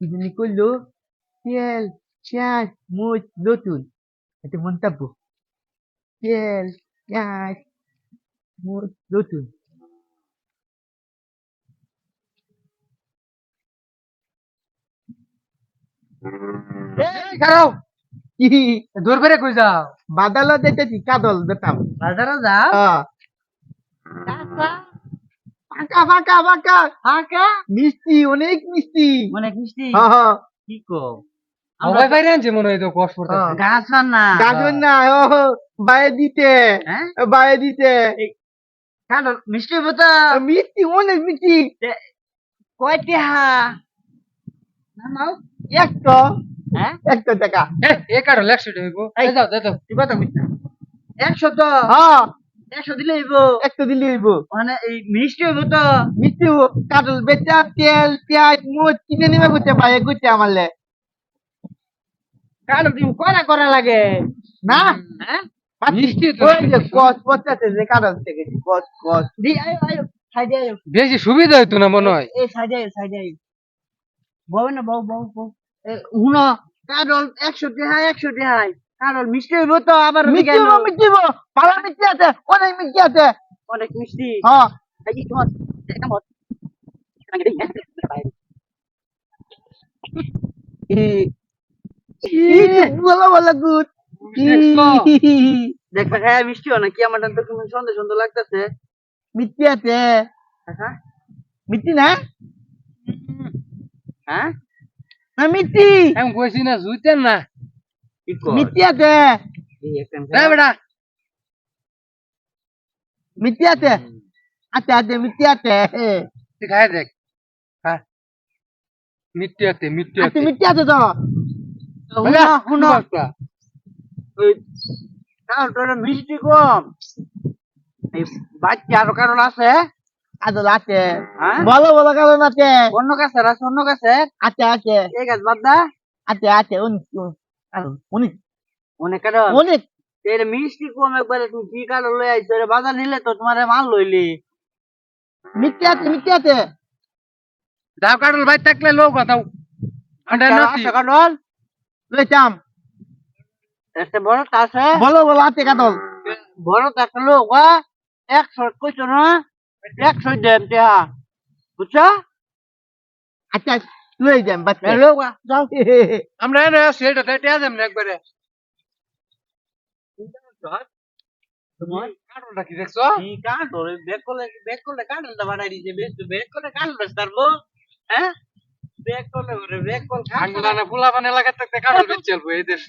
কি জানি করল তেল পেঁয়াজ মুচ নতুন এটা মন্তব্য তেল পেঁয়াজ মুচ কি দূর করে কই যাও বাদালো দেখেছি কাদল দেখতাম বাজারে যাও। ফাঁকা ফাঁকা ফাঁকা ফাঁকা মিষ্টি অনেক মিষ্টি। অনেক মিষ্টি? হ্যাঁ, হ্যাঁ। কি কো? সবাই বাইরে আনছে মনে হয় তো কষ্ট করতে হ্যাঁ। গাছ না গাজন না ও বাইরে দিতে। হ্যাঁ? বাইরে দিতে। কালো মিষ্টি বতো মিষ্টি অনেক মিষ্টি। কয়টি হা নাও একশো হ্যাঁ? একশো টাকা। এ কারও লেখছে হইব এই যাও দে তো কি কথা মিষ্টি একশো তো। হ্যাঁ। একশো দিলে হইব একশো দিলে হইব মানে এই মিষ্টি হইব তো। মিষ্টি কাটল বেচা তেল পেঁয়াজ মুচ কিনে নিবে করতে পারে করতে আমারলে কালো ডিম করা করা লাগে? না? হ্যাঁ? মিষ্টি তো কস পচাতে যে কাটল থেকে। কস কস দি আয়ো আয়ো সাইডে আয়ো। বেশি সুবিধা হইতো না মনে হয়। এই সাইডে আয়ো সাইডে আয়ো। বউ না বউ বউ বউ। হুনো কারল একশো টেহাই একশো টেহাই কারল মিষ্টি হইব তো আবার মিষ্টি হইব, মিষ্টি হইব। পালা মিষ্টি আছে অনেক মিষ্টি আছে অনেক মিষ্টি হ্যাঁ এই তোমার এটা মত আগে দেই হ্যাঁ হ্যাঁ মিষ্টি হয় আমার তো কেমন সুন্দর সুন্দর লাগতেছে মিষ্টি আছে হ্যাঁ মিষ্টি না হ্যাঁ মিষ্টি আমি কইছি না জুইতেন না বেটা আচ্ছা দেখ হ্যাঁ আচ্ছা মিষ্টি তো কম এই বাচ্চা আরও কারণ আছে আছে বলো বলো কারণ আছে অন্য গাছের আছে অন্য গাছের আছে আছে এই গাছ বাদ দা আছে আছে অনেক। অনেক এর মিষ্টি কম একবারে তুমি কি কারণ লই আইছো? রে বাজার নিলে তো তোমার মাল লইলি। মিষ্টি আছে মিষ্টি আছে। দাও কাটল ভাই থাকলে লোক দাও আন্ডা একটা বড় বলো বলো কাজল বড় একটা লোক হ্যাঁ একশো কইছো না? একশো দেন টেহা বুঝছ? আচ্ছা। লই যাম বাচ্চা। লোক যাও। আমরা এনে আছি এটা দেটে আজম না একবারে। কাটলটা কি দেখছ? কি কাণ্ড বেক করলে বেক করলে কাণ্ডটা বানাই দিছে বেশ বেক করলে কাণ্ড বেশ তারবো হ্যাঁ? ফুলা বানে লাগাতে কাটল বেচে এই দেশ